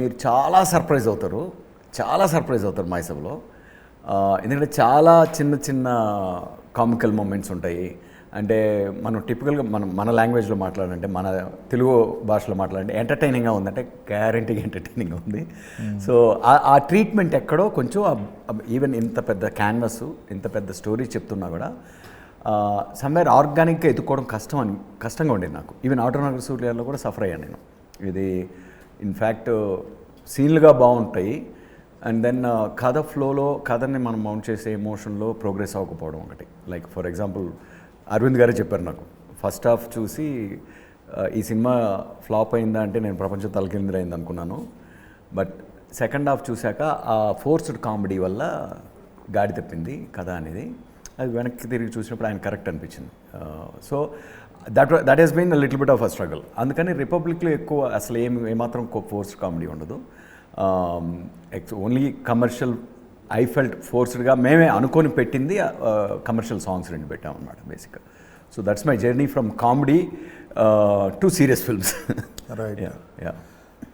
మీరు చాలా సర్ప్రైజ్ అవుతారు. చాలా సర్ప్రైజ్ అవుతారు మైసభలో ఎందుకంటే చాలా చిన్న చిన్న కామికల్ మూమెంట్స్ ఉంటాయి. అంటే మనం టిపికల్గా మనం మన లాంగ్వేజ్లో మాట్లాడాలంటే మన తెలుగు భాషలో మాట్లాడంటే ఎంటర్టైనింగ్గా ఉందంటే గ్యారంటీగా ఎంటర్టైనింగ్ ఉంది. సో ఆ- ట్రీట్మెంట్ ఎక్కడో కొంచెం ఈవెన్ ఇంత పెద్ద క్యాన్వస్ ఇంత పెద్ద స్టోరీ చెప్తున్నా కూడా సమ్వేర్ ఆర్గానిక్గా ఎత్తుకోవడం కష్టం అని కష్టంగా ఉండేది నాకు. ఈవెన్ ఆటోనగర్ సూర్యాలో కూడా సఫర్ అయ్యాను నేను. ఇది ఇన్ఫ్యాక్ట్ సీన్లుగా బాగుంటాయి. అండ్ దెన్ కథ ఫ్లోలో కథని మనం మౌంట్ చేసే ఎమోషన్లో ప్రోగ్రెస్ అవ్వకపోవడం ఒకటి. లైక్ ఫర్ ఎగ్జాంపుల్ అరవింద్ గారే చెప్పారు నాకు. ఫస్ట్ హాఫ్ చూసి ఈ సినిమా ఫ్లాప్ అయిందా అంటే నేను ప్రపంచం తలకిందులైంది అనుకున్నాను. బట్ సెకండ్ హాఫ్ చూశాక ఆ ఫోర్స్డ్ కామెడీ వల్ల గాడి తప్పింది కథ అనేది. అది వెనక్కి తిరిగి చూసినప్పుడు ఆయన కరెక్ట్ అనిపించింది. So that that is been little bit of a struggle అందుకని రిపబ్లిక్లో ఎక్కువ అసలు ఏం ఏమాత్రం ఫోర్స్డ్ కామెడీ ఉండదు. ఓన్లీ కమర్షియల్ ఐ ఫెల్ట్ ఫోర్స్డ్గా మేమే అనుకొని పెట్టింది కమర్షియల్ సాంగ్స్ రెండు పెట్టాం అనమాట బేసిక్గా so that's my journey from comedy to serious films Right. Yeah